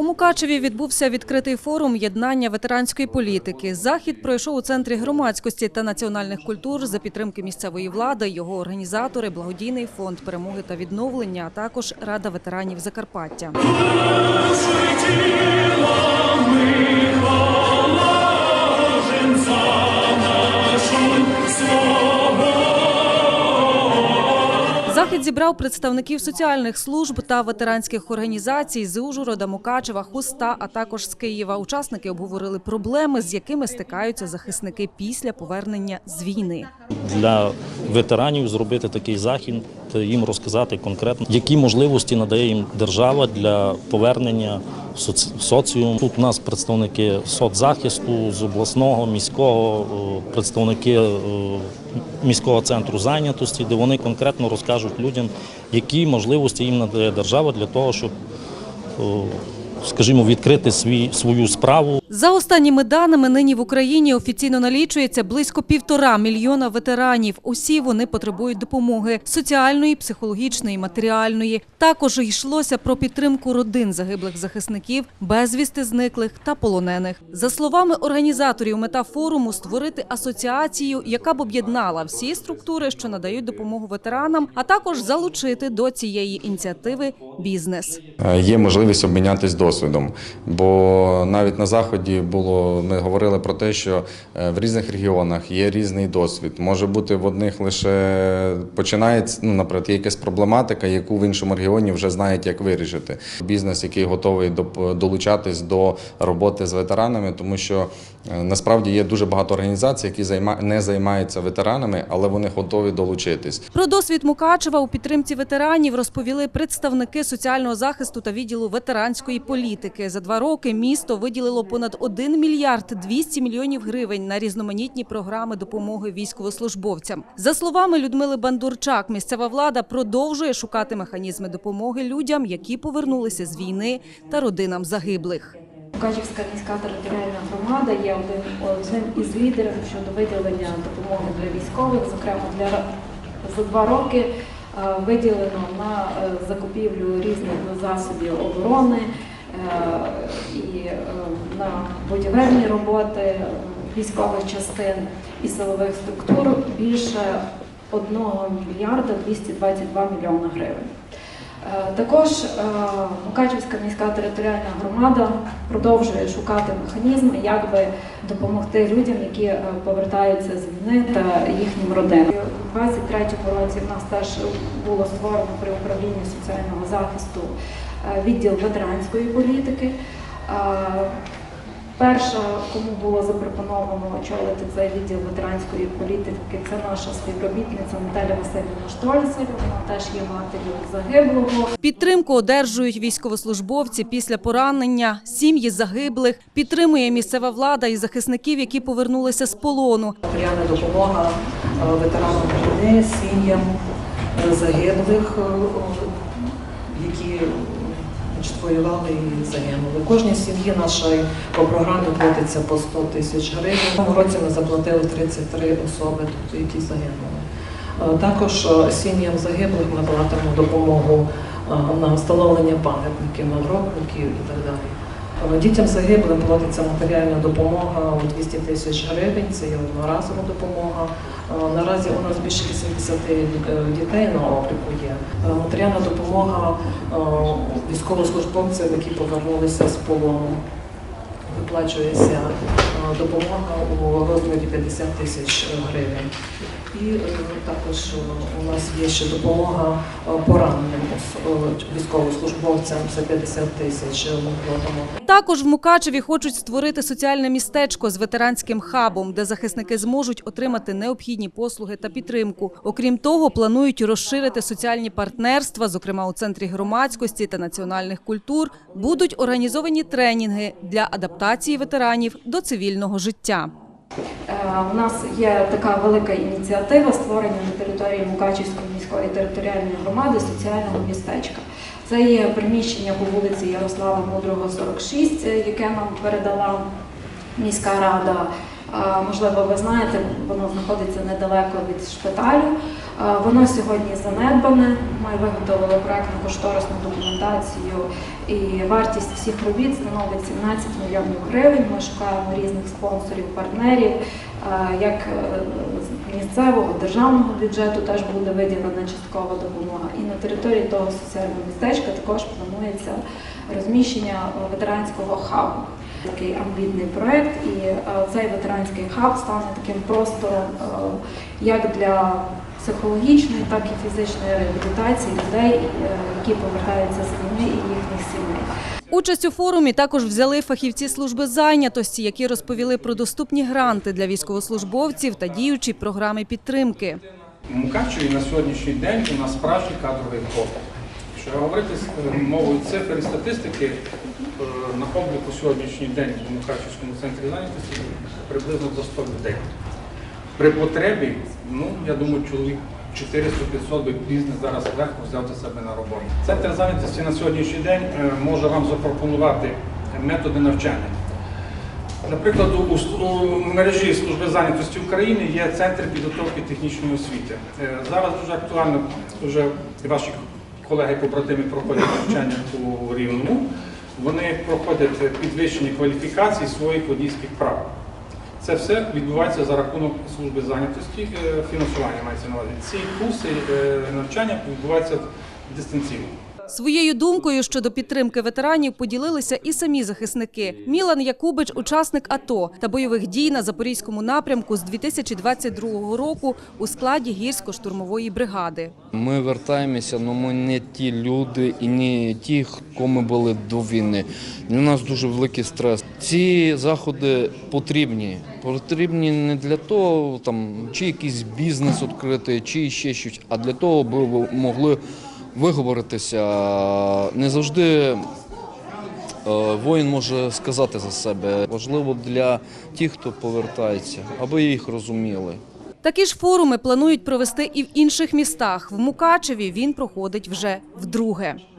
У Мукачеві відбувся відкритий форум єднання ветеранської політики. Захід пройшов у центрі громадськості та національних культур за підтримки місцевої влади, його організатори, благодійний фонд перемоги та відновлення, а також Рада ветеранів Закарпаття. Захід зібрав представників соціальних служб та ветеранських організацій з Ужгорода, Мукачева, Хуста, а також з Києва. Учасники обговорили проблеми, з якими стикаються захисники після повернення з війни. для ветеранів зробити такий захід, їм розказати конкретно, які можливості надає їм держава для повернення в соціум. Тут у нас представники соцзахисту з обласного, міського, е, представники е, міського центру зайнятості, де вони конкретно розкажуть людям, які можливості їм надає держава для того, щоб, е, скажімо, відкрити свій, свою справу За останніми даними, нині в Україні офіційно налічується близько півтора мільйона ветеранів. Усі вони потребують допомоги соціальної, психологічної, матеріальної. Також йшлося про підтримку родин загиблих захисників, безвісти зниклих та полонених. За словами організаторів, мета форуму створити асоціацію, яка б об'єднала всі структури, що надають допомогу ветеранам, а також залучити до цієї ініціативи бізнес. Е, є можливість обмінятись досвідом. Бо навіть на заході було ми говорили про те, що е, в різних регіонах є різний досвід. Може бути в одних лише починається, ну, наприклад, є якась проблематика, яку в іншому регіоні вже знають, як вирішити. Бізнес, який готовий долучатись до роботи з ветеранами, тому що насправді є дуже багато організацій, які не займаються ветеранами, але вони готові долучитись. Про досвід Мукачева у підтримці ветеранів розповіли представники соціального захисту та відділу ветеранської політики. За два роки місто виділило понад 1 мільярд 200 мільйонів гривень на різноманітні програми допомоги військовослужбовцям. За словами Людмили Бандурчак, місцева влада продовжує шукати механізми допомоги людям, які повернулися з війни та родинам загиблих. Мукачівська міська територіальна громада є один, одним із лідерів щодо виділення допомоги для військових. Зокрема, для за два роки е, виділено на е, закупівлю різних засобів оборони е, і на будівельні роботи військових частин і силових структур більше 1 мільярда 222 мільйона гривень. Е, Також е, Мукачівська міська територіальна громада продовжує шукати механізми, як би допомогти людям, які е, повертаються з війни та їхнім родинам. У 23-му році в нас теж було створено при управлінні соціального захисту відділ ветеранської політики. Перша, кому було запропоновано очолити цей відділ ветеранської політики, це наша співробітниця Наталя Васильівна Штольцер. Вона теж є матір'ю загиблого. Підтримку одержують військовослужбовці після поранення, сім'ї загиблих. Підтримує місцева влада і захисників, які повернулися з полону. матеріальна допомога е, ветеранам війни, сім'ям е, загиблих, е, які значить, воювали і загинули. Кожній сім'ї нашої по програмі платиться по 100 тисяч гривень. Цьому році ми заплатили 33 особи, тобто які загинули. Е, Також е, сім'ям загиблих ми платимо допомогу е, на встановлення пам'ятників, на і так далі. Е, Дітям загиблим платиться матеріальна допомога у 200 тисяч гривень, це є одноразова допомога. Е, Наразі у нас більше 80 дітей на обліку є. Е, Матеріальна допомога е, військовослужбовцям, які повернулися з полону. Виплачується е, допомога у розмірі 50 тисяч гривень. І е, також е, у нас є ще допомога е, пораненим е, військовослужбовцям за 50 тисяч. Також в Мукачеві хочуть створити соціальне містечко з ветеранським хабом, де захисники зможуть отримати необхідні послуги та підтримку. Окрім того, планують розширити соціальні партнерства, зокрема у центрі громадськості та національних культур, будуть організовані тренінги для адаптації ветеранів до цивільного життя. Е, У нас є така велика ініціатива створення на території Мукачівської міської територіальної громади соціального містечка. Це є приміщення по вулиці Ярослава Мудрого, 46, е, яке нам передала міська рада. Е, Можливо, ви знаєте, воно знаходиться недалеко від шпиталю. Воно сьогодні занедбане. Ми виготовили проектну кошторисну документацію і вартість всіх робіт становить 17 мільйонів гривень. Ми шукаємо різних спонсорів, партнерів, як е, місцевого державного бюджету теж буде виділена часткова допомога. І на території того соціального містечка також планується розміщення ветеранського хабу. Такий амбітний проект, і е, цей ветеранський хаб стане таким простором е, як для психологічної, так і фізичної реабілітації людей, е, які повертаються з війни і їхніх сімей. Участь у форумі також взяли фахівці служби зайнятості, які розповіли про доступні гранти для військовослужбовців та діючі програми підтримки. У Мукачеві на сьогоднішній день у нас справжній кадровий попит. Якщо говорити з е, мовою цифр і статистики, е, на обліку сьогоднішній день у Мукачевському центрі зайнятості приблизно до 100 людей. При потребі, ну я думаю, чоловік 400-500 би бізнес зараз легко взяв до себе на роботу. Центр зайнятості на сьогоднішній день е, може вам запропонувати методи навчання. Наприклад, у, у мережі служби зайнятості України є центр підготовки технічної освіти. Е, Зараз дуже актуально, вже ваші колеги-побратими проходять навчання у Рівному. Вони проходять підвищення кваліфікації своїх водійських прав. Це все відбувається за рахунок служби зайнятості, е, фінансування мається на увазі. Ці курси е, навчання відбуваються дистанційно. Своєю думкою щодо підтримки ветеранів поділилися і самі захисники. Мілан Якубич – учасник АТО та бойових дій на Запорізькому напрямку з 2022 року у складі гірсько-штурмової бригади. Ми вертаємося, але ми не ті люди і не ті, хто ми були до війни. У нас дуже великий стрес. Ці заходи потрібні. Потрібні не для того, там, чи якийсь бізнес відкрити, чи ще щось, а для того, аби могли виговоритися. Не завжди е, воїн може сказати за себе. Важливо для тих, хто повертається, аби їх розуміли. Такі ж форуми планують провести і в інших містах. В Мукачеві він проходить вже вдруге.